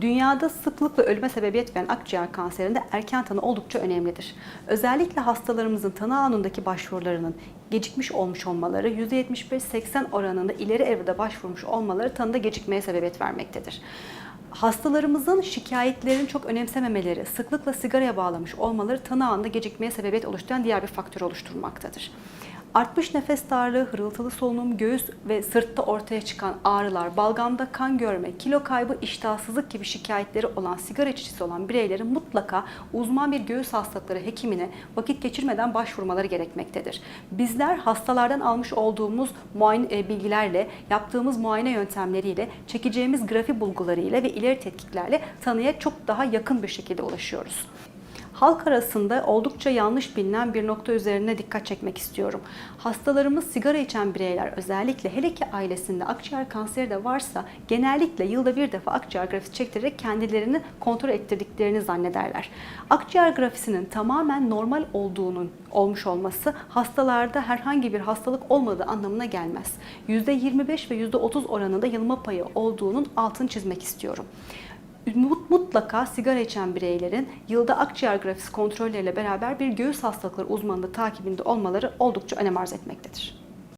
Dünyada sıklıkla ölüme sebebiyet veren akciğer kanserinde erken tanı oldukça önemlidir. Özellikle hastalarımızın tanı anındaki başvurularının gecikmiş olmuş olmaları, %75-80 oranında ileri evrede başvurmuş olmaları tanıda gecikmeye sebebiyet vermektedir. Hastalarımızın şikayetlerini çok önemsememeleri, sıklıkla sigaraya bağlamış olmaları tanı anında gecikmeye sebebiyet oluşturan diğer bir faktör oluşturmaktadır. Artmış nefes darlığı, hırıltılı solunum, göğüs ve sırtta ortaya çıkan ağrılar, balgamda kan görme, kilo kaybı, iştahsızlık gibi şikayetleri olan sigara içicisi olan bireylerin mutlaka uzman bir göğüs hastalıkları hekimine vakit geçirmeden başvurmaları gerekmektedir. Bizler hastalardan almış olduğumuz muayene e, bilgilerle, yaptığımız muayene yöntemleriyle, çekeceğimiz grafi bulgularıyla ve ileri tetkiklerle tanıya çok daha yakın bir şekilde ulaşıyoruz. Halk arasında oldukça yanlış bilinen bir nokta üzerine dikkat çekmek istiyorum. Hastalarımız sigara içen bireyler özellikle hele ki ailesinde akciğer kanseri de varsa genellikle yılda bir defa akciğer grafisi çektirerek kendilerini kontrol ettirdiklerini zannederler. Akciğer grafisinin tamamen normal olduğunun olmuş olması hastalarda herhangi bir hastalık olmadığı anlamına gelmez. %25 ve %30 oranında yılma payı olduğunun altını çizmek istiyorum mutlaka sigara içen bireylerin yılda akciğer grafisi kontrolleriyle beraber bir göğüs hastalıkları uzmanlığı takibinde olmaları oldukça önem arz etmektedir.